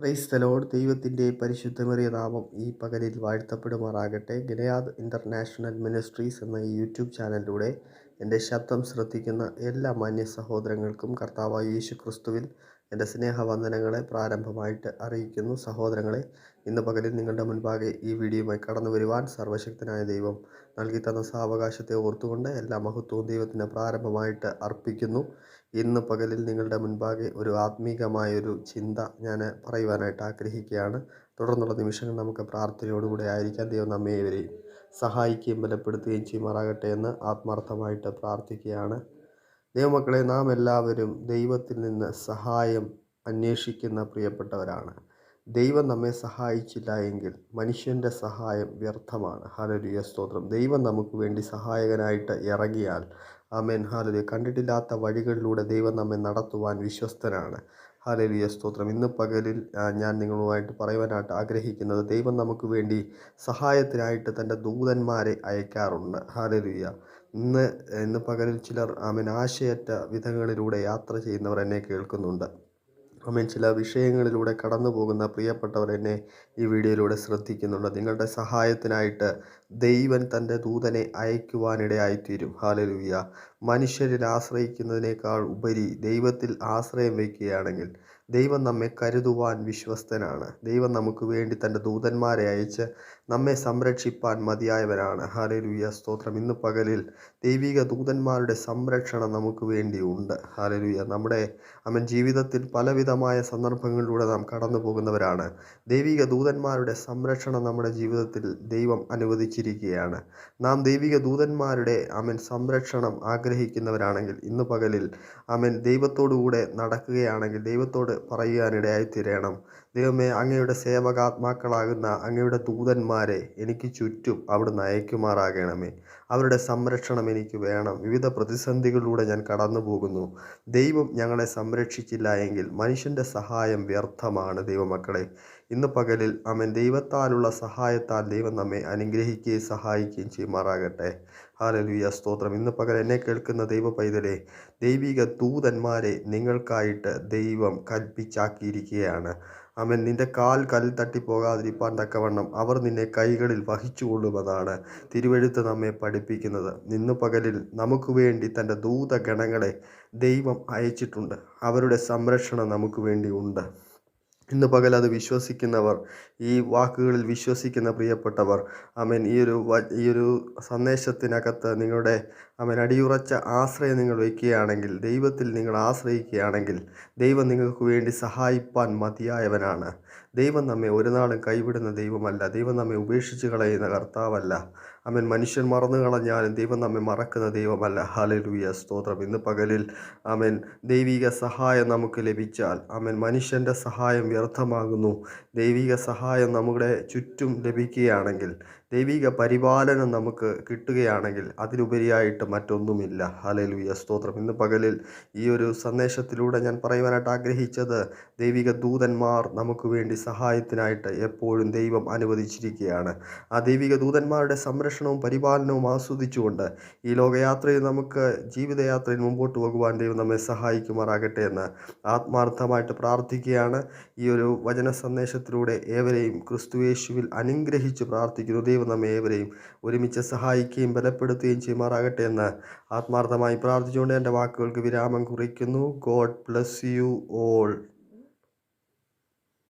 Price തലോട് ദൈവത്തിന്റെ പരിശുദ്ധമേറിയ നാമം ഈ പകലിൽ വാഴ്ത്തപ്പെടുമാറാകട്ടെ. ഗിലയാദ് ഇന്റർനാഷണൽ മിനിസ്ട്രീസ് എന്ന ഈ യൂട്യൂബ് ചാനലിലൂടെ എന്റെ ശബ്ദം ശ്രദ്ധിക്കുന്ന എല്ലാ മാന്യ സഹോദരങ്ങൾക്കും കർത്താവായ യേശു ക്രിസ്തുവിൽ എന്റെ സ്നേഹവന്ദനങ്ങളെ പ്രാരംഭമായിട്ട് അറിയിക്കുന്നു. സഹോദരങ്ങളെ ഇന്ന് പകലിൽ നിങ്ങളുടെ മുൻപാകെ ഈ വീഡിയോയുമായി കടന്നു വരുവാൻ സർവശക്തനായ ദൈവം നൽകി തന്ന സാവകാശത്തെ ഓർത്തുകൊണ്ട് എല്ലാ മഹത്വവും ദൈവത്തിന് പ്രാരംഭമായിട്ട് അർപ്പിക്കുന്നു. ഇന്ന് പകലിൽ നിങ്ങളുടെ മുൻപാകെ ഒരു ആത്മീകമായൊരു ചിന്ത ഞാൻ പറയുവാനായിട്ട് ആഗ്രഹിക്കുകയാണ്. തുടർന്നുള്ള നിമിഷങ്ങൾ നമുക്ക് പ്രാർത്ഥനയോടുകൂടെ ആയിരിക്കാൻ ദൈവം നമ്മെ ഇവരെയും സഹായിക്കുകയും ബലപ്പെടുത്തുകയും ചെയ്യുമാറാകട്ടെ എന്ന് ആത്മാർത്ഥമായിട്ട് പ്രാർത്ഥിക്കുകയാണ്. ദൈവമക്കളെ നാം എല്ലാവരും ദൈവത്തിൽ നിന്ന് സഹായം അന്വേഷിക്കുന്ന പ്രിയപ്പെട്ടവരാണ്. ദൈവം നമ്മെ സഹായിച്ചില്ല എങ്കിൽ മനുഷ്യന്റെ സഹായം വ്യർത്ഥമാണ്. ഹാലലുയ സ്തോത്രം. ദൈവം നമുക്ക് വേണ്ടി സഹായകനായിട്ട് ഇറങ്ങിയാൽ ആമേൻ ഹാലലുയ കണ്ടിട്ടില്ലാത്ത വഴികളിലൂടെ ദൈവം നമ്മെ നടത്തുവാൻ വിശ്വസ്തനാണ്. ഹാലലുയ സ്തോത്രം. ഇന്ന് പകലിൽ ഞാൻ നിങ്ങളുമായിട്ട് പറയുവാനായിട്ട് ആഗ്രഹിക്കുന്നത് ദൈവം നമുക്ക് വേണ്ടി സഹായത്തിനായിട്ട് തന്റെ ദൂതന്മാരെ അയക്കാറുണ്ട്. ഹാലലിയ. ഇന്ന് ഇന്ന് പകലിൽ ചിലർ ആമേൻ ആശയറ്റ വിധങ്ങളിലൂടെ യാത്ര ചെയ്യുന്നവർ എന്നെ കേൾക്കുന്നുണ്ട്. ആമേൻ ചില വിഷയങ്ങളിലൂടെ കടന്നു പോകുന്ന പ്രിയപ്പെട്ടവർ എന്നെ ഈ വീഡിയോയിലൂടെ ശ്രദ്ധിക്കുന്നുണ്ട്. നിങ്ങളുടെ സഹായത്തിനായിട്ട് ദൈവൻ തന്റെ ദൂതനെ അയക്കുവാനിടയായിത്തീരും. ഹാലലുവിയ മനുഷ്യരിൽ ആശ്രയിക്കുന്നതിനേക്കാൾ ഉപരി ദൈവത്തിൽ ആശ്രയം വയ്ക്കുകയാണെങ്കിൽ ദൈവം നമ്മെ കരുതുവാൻ വിശ്വസ്തനാണ്. ദൈവം നമുക്ക് വേണ്ടി തന്റെ ദൂതന്മാരെ അയച്ച് നമ്മെ സംരക്ഷിപ്പാൻ മതിയായവനാണ് ഹാലലുയ്യ സ്തോത്രം. ഇന്ന് പകലിൽ ദൈവിക ദൂതന്മാരുടെ സംരക്ഷണം നമുക്ക് വേണ്ടിയുണ്ട്. ഹാലലുയ്യ നമ്മുടെ അവൻ ജീവിതത്തിൽ പലവിധമായ സന്ദർഭങ്ങളിലൂടെ നാം കടന്നു പോകുന്നവരാണ് ദൈവിക ദൂതന്മാരുടെ സംരക്ഷണം നമ്മുടെ ജീവിതത്തിൽ ദൈവം അനുവദിച്ചിരിക്കുകയാണ്. നാം ദൈവിക ദൂതന്മാരുടെ അവൻ സംരക്ഷണം ആഗ്രഹിക്കുന്നവരാണെങ്കിൽ ഇന്ന് പകലിൽ അവൻ ദൈവത്തോടുകൂടെ നടക്കുകയാണെങ്കിൽ ദൈവത്തോട് പറയുവാനിടയായി തീരണം ദൈവമേ അങ്ങയുടെ സേവകാത്മാക്കളാകുന്ന അങ്ങയുടെ ദൂതന്മാരെ എനിക്ക് ചുറ്റും അവിടുന്ന് അയക്കുമാറാകണമേ. അവരുടെ സംരക്ഷണം എനിക്ക് വേണം. വിവിധ പ്രതിസന്ധികളിലൂടെ ഞാൻ കടന്നു പോകുന്നു ദൈവം ഞങ്ങളെ സംരക്ഷിച്ചില്ല എങ്കിൽ മനുഷ്യന്റെ സഹായം വ്യർത്ഥമാണ് ദൈവമക്കളെ. ഇന്ന് പകലിൽ അവൻ ദൈവത്താലുള്ള സഹായത്താൽ ദൈവം നമ്മെ അനുഗ്രഹിക്കുകയും സഹായിക്കുകയും ചെയ്യുമാറാകട്ടെ. ഹാലലുയ സ്തോത്രം. ഇന്ന് പകൽ എന്നെ കേൾക്കുന്ന ദൈവ പൈതലെ ദൈവിക ദൂതന്മാരെ നിങ്ങൾക്കായിട്ട് ദൈവം കൽപ്പിച്ചാക്കിയിരിക്കുകയാണ്. അവൻ നിന്റെ കാൽ കൽ തട്ടി പോകാതിരിപ്പാൻ തക്കവണ്ണം അവർ നിന്നെ കൈകളിൽ വഹിച്ചു കൊള്ളുമെന്നാണ് തിരുവഴുത്ത് നമ്മെ പഠിപ്പിക്കുന്നത്. ഇന്ന് പകലിൽ നമുക്ക് വേണ്ടി തന്റെ ദൂതഗണങ്ങളെ ദൈവം അയച്ചിട്ടുണ്ട്. അവരുടെ സംരക്ഷണം നമുക്ക് വേണ്ടി ഉണ്ട്. ഇന്ന് പകൽ അത് വിശ്വസിക്കുന്നവർ ഈ വാക്കുകളിൽ വിശ്വസിക്കുന്ന പ്രിയപ്പെട്ടവർ അമൻ ഈ ഒരു ഈ ഒരു സന്ദേശത്തിനകത്ത് നിങ്ങളുടെ അവൻ അടിയുറച്ച ആശ്രയം നിങ്ങൾ വയ്ക്കുകയാണെങ്കിൽ ദൈവത്തിൽ നിങ്ങൾ ആശ്രയിക്കുകയാണെങ്കിൽ ദൈവം നിങ്ങൾക്ക് വേണ്ടി സഹായിപ്പാൻ മതിയായവനാണ്. ദൈവം നമ്മെ ഒരു നാളും കൈവിടുന്ന ദൈവമല്ല. ദൈവം നമ്മെ ഉപേക്ഷിച്ച് കളയുന്ന കർത്താവല്ല. അവൻ മനുഷ്യൻ മറന്നു കളഞ്ഞാലും ദൈവം നമ്മെ മറക്കുന്ന ദൈവമല്ല. ഹാലലൂയ സ്തോത്രം. ഇന്ന് പകലിൽ അമ്മൻ ദൈവിക സഹായം നമുക്ക് ലഭിച്ചാൽ അമ്മൻ മനുഷ്യന്റെ സഹായം വ്യർത്ഥമാകുന്നു. ദൈവിക സഹായം നമ്മുടെ ചുറ്റും ലഭിക്കുകയാണെങ്കിൽ ദൈവിക പരിപാലനം നമുക്ക് കിട്ടുകയാണെങ്കിൽ അതിലുപരിയായിട്ട് മറ്റൊന്നുമില്ല. ഹാലലൂയ സ്തോത്രം. ഇന്ന് പകലിൽ ഈ ഒരു സന്ദേശത്തിലൂടെ ഞാൻ പറയുവാനായിട്ട് ആഗ്രഹിച്ചത് ദൈവിക ദൂതന്മാർ നമുക്ക് വേണ്ടി സഹായത്തിനായിട്ട് എപ്പോഴും ദൈവം അനുവദിച്ചിരിക്കുകയാണ്. ആ ദൈവിക ദൂതന്മാരുടെ സംരക്ഷണവും പരിപാലനവും ആസ്വദിച്ചുകൊണ്ട് ഈ ലോകയാത്രയിൽ നമുക്ക് ജീവിതയാത്രയിൽ മുമ്പോട്ട് പോകുവാൻ ദൈവം നമ്മെ സഹായിക്കുമാറാകട്ടെ എന്ന് ആത്മാർത്ഥമായിട്ട് പ്രാർത്ഥിക്കുകയാണ്. ഈ ഒരു വചന സന്ദേശത്തിലൂടെ ഏവരെയും ക്രിസ്തുയേശുവിൽ അനുഗ്രഹിച്ച് പ്രാർത്ഥിക്കുന്നു. ദൈവം നമ്മെ ഏവരെയും ഒരുമിച്ച് സഹായിക്കുകയും ബലപ്പെടുത്തുകയും ചെയ്യുമാറാകട്ടെ എന്ന് ആത്മാർത്ഥമായി പ്രാർത്ഥിച്ചുകൊണ്ട് എന്റെ വാക്കുകൾക്ക് വിരാമം കുറിക്കുന്നു. God bless you all.